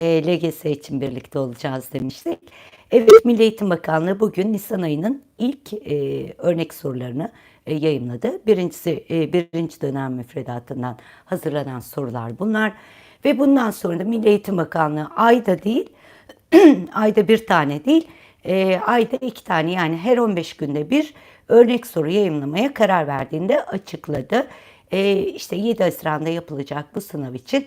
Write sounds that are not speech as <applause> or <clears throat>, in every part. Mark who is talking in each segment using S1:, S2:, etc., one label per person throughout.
S1: e, LGS için birlikte olacağız demiştik. Evet, Milli Eğitim Bakanlığı bugün Nisan ayının ilk e, örnek sorularını e, yayımladı. Birincisi e, birinci dönem müfredatından hazırlanan sorular bunlar. Ve bundan sonra da Milli Eğitim Bakanlığı ayda değil, <clears throat> ayda bir tane değil, e, ayda iki tane yani her 15 günde bir örnek soru yayımlamaya karar verdiğinde açıkladı. E, işte 7 Haziran'da yapılacak bu sınav için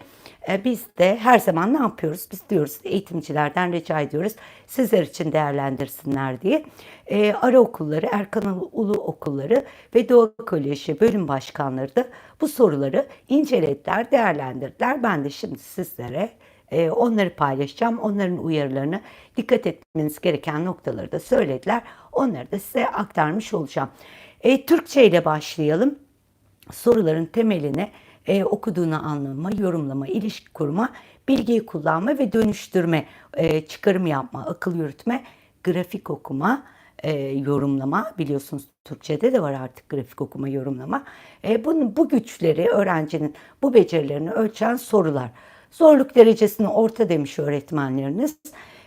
S1: biz de her zaman ne yapıyoruz? Biz diyoruz eğitimcilerden rica ediyoruz sizler için değerlendirsinler diye. E, ara okulları, Erkan Ulu okulları ve Doğu Koleji bölüm başkanları da bu soruları incelediler, değerlendirdiler. Ben de şimdi sizlere e, onları paylaşacağım. Onların uyarılarını dikkat etmeniz gereken noktaları da söylediler. Onları da size aktarmış olacağım. E, Türkçe ile başlayalım. Soruların temeline e, okuduğunu anlama, yorumlama, ilişki kurma, bilgiyi kullanma ve dönüştürme, e, çıkarım yapma, akıl yürütme, grafik okuma, e, yorumlama biliyorsunuz Türkçe'de de var artık grafik okuma, yorumlama. E, bunun bu güçleri öğrencinin bu becerilerini ölçen sorular. Zorluk derecesini orta demiş öğretmenleriniz.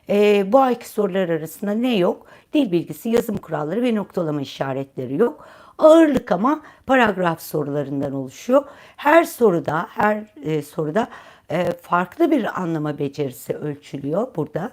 S1: E, bu ayki sorular arasında ne yok? Dil bilgisi, yazım kuralları ve noktalama işaretleri yok. Ağırlık ama paragraf sorularından oluşuyor. Her soruda, her e, soruda e, farklı bir anlama becerisi ölçülüyor burada.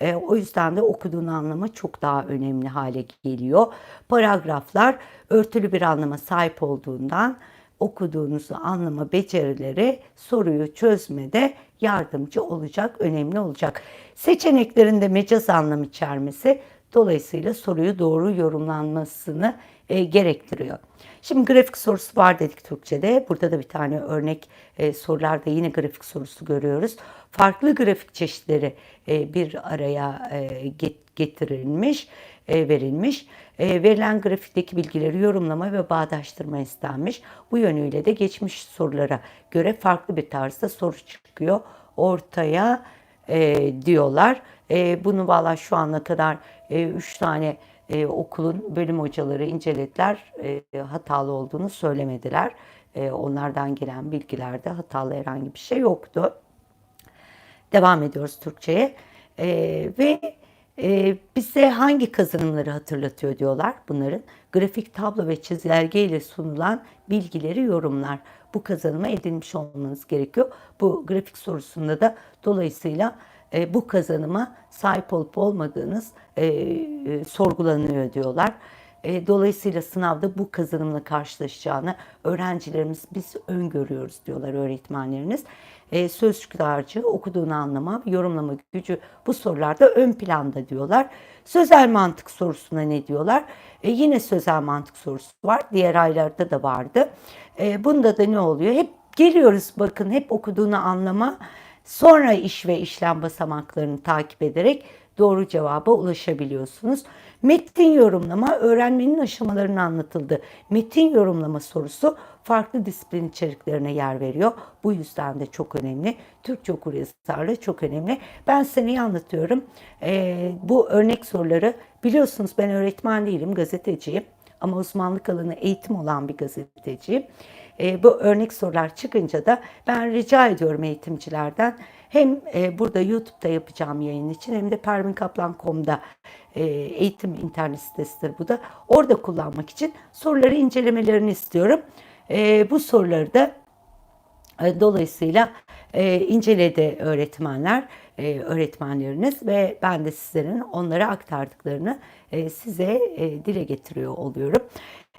S1: E, o yüzden de okuduğunu anlama çok daha önemli hale geliyor. Paragraflar örtülü bir anlama sahip olduğundan okuduğunuzu anlama becerileri soruyu çözmede yardımcı olacak, önemli olacak. Seçeneklerinde mecaz anlam içermesi dolayısıyla soruyu doğru yorumlanmasını e, gerektiriyor. Şimdi grafik sorusu var dedik Türkçe'de. Burada da bir tane örnek e, sorularda yine grafik sorusu görüyoruz. Farklı grafik çeşitleri e, bir araya e, get, getirilmiş, verilmiş. E, verilen grafikteki bilgileri yorumlama ve bağdaştırma istenmiş. Bu yönüyle de geçmiş sorulara göre farklı bir tarzda soru çıkıyor ortaya e, diyorlar. E, bunu valla şu ana kadar 3 e, tane e, okulun bölüm hocaları incelediler. E, hatalı olduğunu söylemediler. E, onlardan gelen bilgilerde hatalı herhangi bir şey yoktu. Devam ediyoruz Türkçe'ye. E, ve e, bize hangi kazanımları hatırlatıyor diyorlar bunların. Grafik tablo ve çizelge ile sunulan bilgileri yorumlar. Bu kazanıma edinmiş olmanız gerekiyor. Bu grafik sorusunda da dolayısıyla e, bu kazanıma sahip olup olmadığınız e, e, sorgulanıyor diyorlar. E, dolayısıyla sınavda bu kazanımla karşılaşacağını öğrencilerimiz biz öngörüyoruz diyorlar öğretmenleriniz. E, sözcük dağarcığı okuduğunu anlama, yorumlama gücü bu sorularda ön planda diyorlar. Sözel mantık sorusuna ne diyorlar? E, yine sözel mantık sorusu var. Diğer aylarda da vardı. E, bunda da ne oluyor? Hep geliyoruz bakın hep okuduğunu anlama Sonra iş ve işlem basamaklarını takip ederek doğru cevaba ulaşabiliyorsunuz. Metin yorumlama öğrenmenin aşamalarını anlatıldı. Metin yorumlama sorusu farklı disiplin içeriklerine yer veriyor. Bu yüzden de çok önemli. Türkçe okur çok önemli. Ben size neyi anlatıyorum? Ee, bu örnek soruları biliyorsunuz ben öğretmen değilim, gazeteciyim. Ama uzmanlık alanı eğitim olan bir gazeteciyim. E, bu örnek sorular çıkınca da ben rica ediyorum eğitimcilerden hem e, burada YouTube'da yapacağım yayın için hem de pervinkaplan.com'da e, eğitim internet sitesidir bu da. Orada kullanmak için soruları incelemelerini istiyorum. E, bu soruları da e, dolayısıyla e, inceledi öğretmenler, e, öğretmenleriniz ve ben de sizlerin onlara aktardıklarını e, size e, dile getiriyor oluyorum.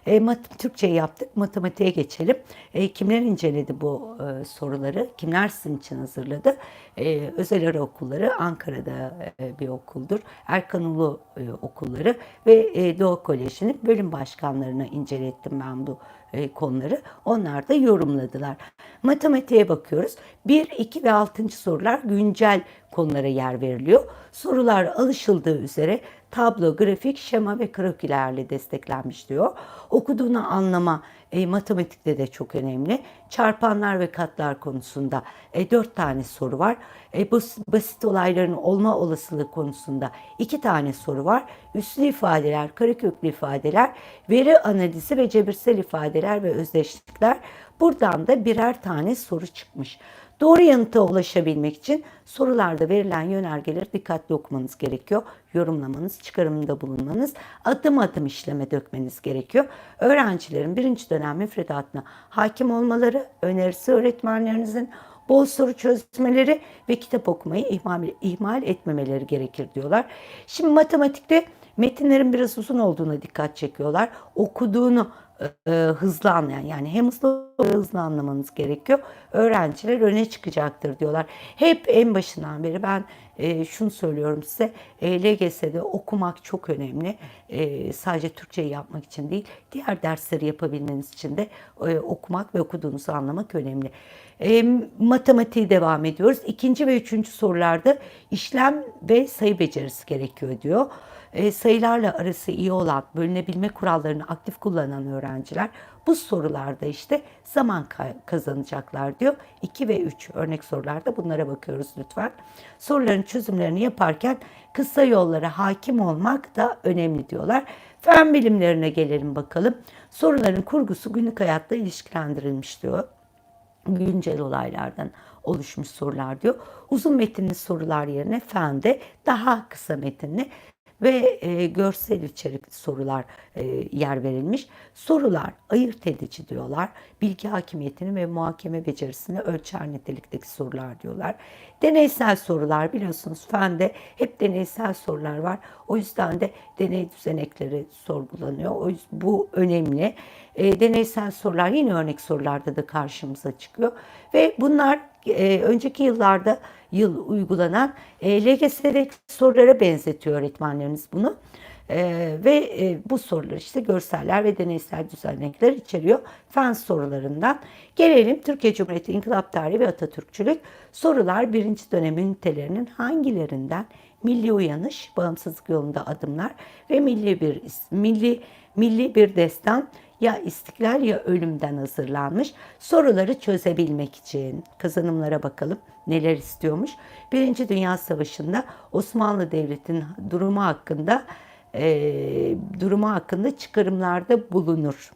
S1: E, mat Türkçe yaptık, matematiğe geçelim. E, kimler inceledi bu e, soruları? Kimler sizin için hazırladı? E, özel ara okulları Ankara'da e, bir okuldur. Erkan Ulu e, okulları ve e, Doğu Koleji'nin bölüm başkanlarına incelettim ben bu e, konuları. Onlar da yorumladılar. Matematiğe bakıyoruz. 1, 2 ve 6. sorular güncel konulara yer veriliyor. Sorular alışıldığı üzere tablo, grafik, şema ve krokilerle desteklenmiş diyor. Okuduğunu anlama e, matematikte de çok önemli. Çarpanlar ve katlar konusunda e, dört tane soru var. E, bu basit olayların olma olasılığı konusunda iki tane soru var. Üslü ifadeler, kareköklü ifadeler, veri analizi ve cebirsel ifadeler ve özdeşlikler. Buradan da birer tane soru çıkmış. Doğru yanıta ulaşabilmek için sorularda verilen yönergeleri dikkatli okumanız gerekiyor. Yorumlamanız, çıkarımda bulunmanız, adım adım işleme dökmeniz gerekiyor. Öğrencilerin birinci dönem müfredatına hakim olmaları, önerisi öğretmenlerinizin bol soru çözmeleri ve kitap okumayı ihmal, ihmal etmemeleri gerekir diyorlar. Şimdi matematikte metinlerin biraz uzun olduğuna dikkat çekiyorlar. Okuduğunu e, hızlı anlayan yani hem hızlı hızlı anlamanız gerekiyor. Öğrenciler öne çıkacaktır diyorlar. Hep en başından beri ben e, şunu söylüyorum size. E, LGS'de okumak çok önemli. E, sadece Türkçeyi yapmak için değil, diğer dersleri yapabilmeniz için de e, okumak ve okuduğunuzu anlamak önemli. E, matematiği devam ediyoruz. İkinci ve üçüncü sorularda işlem ve sayı becerisi gerekiyor diyor e, sayılarla arası iyi olan bölünebilme kurallarını aktif kullanan öğrenciler bu sorularda işte zaman kazanacaklar diyor. 2 ve 3 örnek sorularda bunlara bakıyoruz lütfen. Soruların çözümlerini yaparken kısa yollara hakim olmak da önemli diyorlar. Fen bilimlerine gelelim bakalım. Soruların kurgusu günlük hayatta ilişkilendirilmiş diyor güncel olaylardan oluşmuş sorular diyor. Uzun metinli sorular yerine fende daha kısa metinli ve e, görsel içerikli sorular e, yer verilmiş. Sorular ayırt edici diyorlar. Bilgi hakimiyetini ve muhakeme becerisini ölçer nitelikteki sorular diyorlar. Deneysel sorular biliyorsunuz fende hep deneysel sorular var. O yüzden de deney düzenekleri sorgulanıyor. O yüzden bu önemli. E, deneysel sorular yine örnek sorularda da karşımıza çıkıyor. Ve bunlar e, önceki yıllarda yıl uygulanan e, LGS'deki sorulara benzetiyor öğretmenlerimiz bunu. Ee, ve e, bu sorular işte görseller ve deneysel düzenekler içeriyor. Fen sorularından. Gelelim Türkiye Cumhuriyeti İnkılap Tarihi ve Atatürkçülük. Sorular birinci dönem ünitelerinin hangilerinden milli uyanış, bağımsızlık yolunda adımlar ve milli bir milli milli bir destan ya istiklal ya ölümden hazırlanmış soruları çözebilmek için kazanımlara bakalım neler istiyormuş. Birinci Dünya Savaşı'nda Osmanlı Devleti'nin durumu hakkında e, durumu hakkında çıkarımlarda bulunur.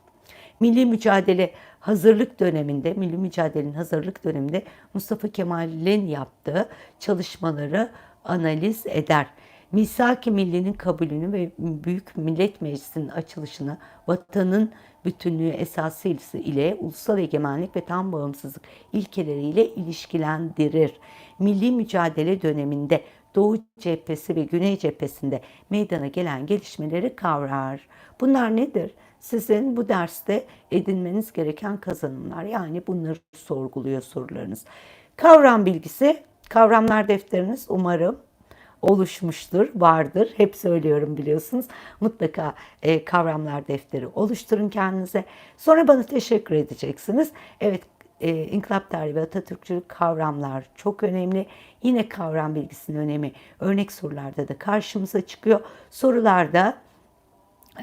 S1: Milli mücadele hazırlık döneminde, milli mücadelenin hazırlık döneminde Mustafa Kemal'in yaptığı çalışmaları analiz eder. Misak-ı Milli'nin kabulünü ve Büyük Millet Meclisi'nin açılışını vatanın bütünlüğü esası ile ulusal egemenlik ve tam bağımsızlık ilkeleriyle ilişkilendirir. Milli mücadele döneminde Doğu cephesi ve Güney cephesinde meydana gelen gelişmeleri kavrar. Bunlar nedir? Sizin bu derste edinmeniz gereken kazanımlar. Yani bunları sorguluyor sorularınız. Kavram bilgisi, kavramlar defteriniz umarım oluşmuştur, vardır. Hep söylüyorum biliyorsunuz. Mutlaka e, kavramlar defteri oluşturun kendinize. Sonra bana teşekkür edeceksiniz. Evet, e, İnkılap Tarihi ve Atatürkçülük kavramlar çok önemli. Yine kavram bilgisinin önemi örnek sorularda da karşımıza çıkıyor. Sorularda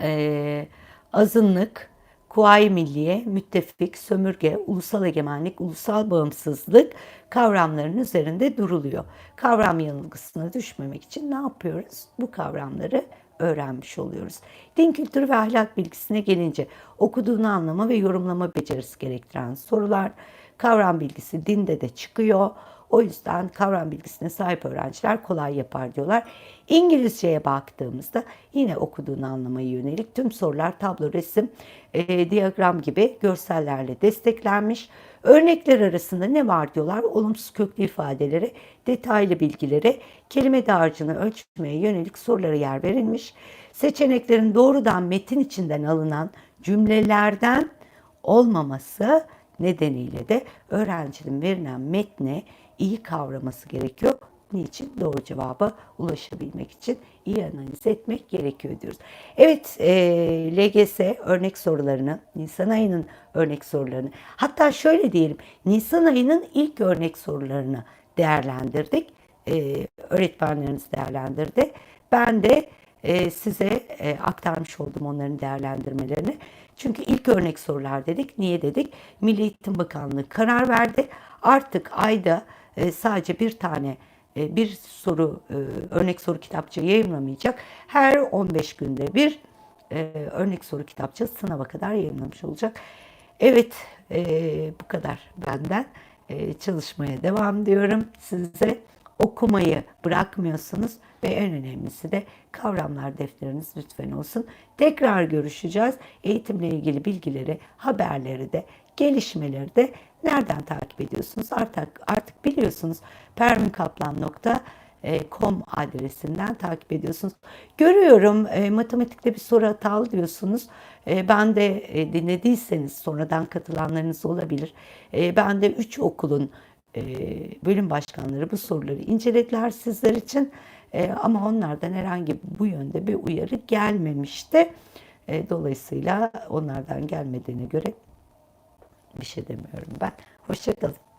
S1: e, azınlık, Kuvayi Milliye, müttefik, sömürge, ulusal egemenlik, ulusal bağımsızlık kavramların üzerinde duruluyor. Kavram yanılgısına düşmemek için ne yapıyoruz? Bu kavramları öğrenmiş oluyoruz. Din kültürü ve ahlak bilgisine gelince okuduğunu anlama ve yorumlama becerisi gerektiren sorular, kavram bilgisi dinde de çıkıyor. O yüzden kavram bilgisine sahip öğrenciler kolay yapar diyorlar. İngilizceye baktığımızda yine okuduğunu anlamaya yönelik tüm sorular tablo, resim, e, diyagram gibi görsellerle desteklenmiş. Örnekler arasında ne var diyorlar? Olumsuz köklü ifadeleri, detaylı bilgileri, kelime dağarcığını ölçmeye yönelik sorulara yer verilmiş. Seçeneklerin doğrudan metin içinden alınan cümlelerden olmaması nedeniyle de öğrencinin verilen metne iyi kavraması gerekiyor. Niçin? Doğru cevaba ulaşabilmek için iyi analiz etmek gerekiyor diyoruz. Evet, e, LGS örnek sorularını, Nisan ayının örnek sorularını, hatta şöyle diyelim, Nisan ayının ilk örnek sorularını değerlendirdik. E, öğretmenlerimiz değerlendirdi. Ben de e, size e, aktarmış oldum onların değerlendirmelerini. Çünkü ilk örnek sorular dedik. Niye dedik? Milli Eğitim Bakanlığı karar verdi. Artık ayda e, sadece bir tane e, bir soru e, örnek soru kitapçığı yayınlamayacak. Her 15 günde bir örnek soru kitapçığı sınava kadar yayınlamış olacak. Evet bu kadar benden. çalışmaya devam diyorum size. Okumayı bırakmıyorsunuz ve en önemlisi de kavramlar defteriniz lütfen olsun. Tekrar görüşeceğiz. Eğitimle ilgili bilgileri, haberleri de, gelişmeleri de nereden takip ediyorsunuz? Artık artık biliyorsunuz. permikaplan.com adresinden takip ediyorsunuz. Görüyorum e, matematikte bir soru hatalı diyorsunuz. E, ben de e, dinlediyseniz sonradan katılanlarınız olabilir. Ben de 3 okulun bölüm başkanları bu soruları incelediler sizler için. E, ama onlardan herhangi bu yönde bir uyarı gelmemişti. E, dolayısıyla onlardan gelmediğine göre bir şey demiyorum ben. Hoşçakalın.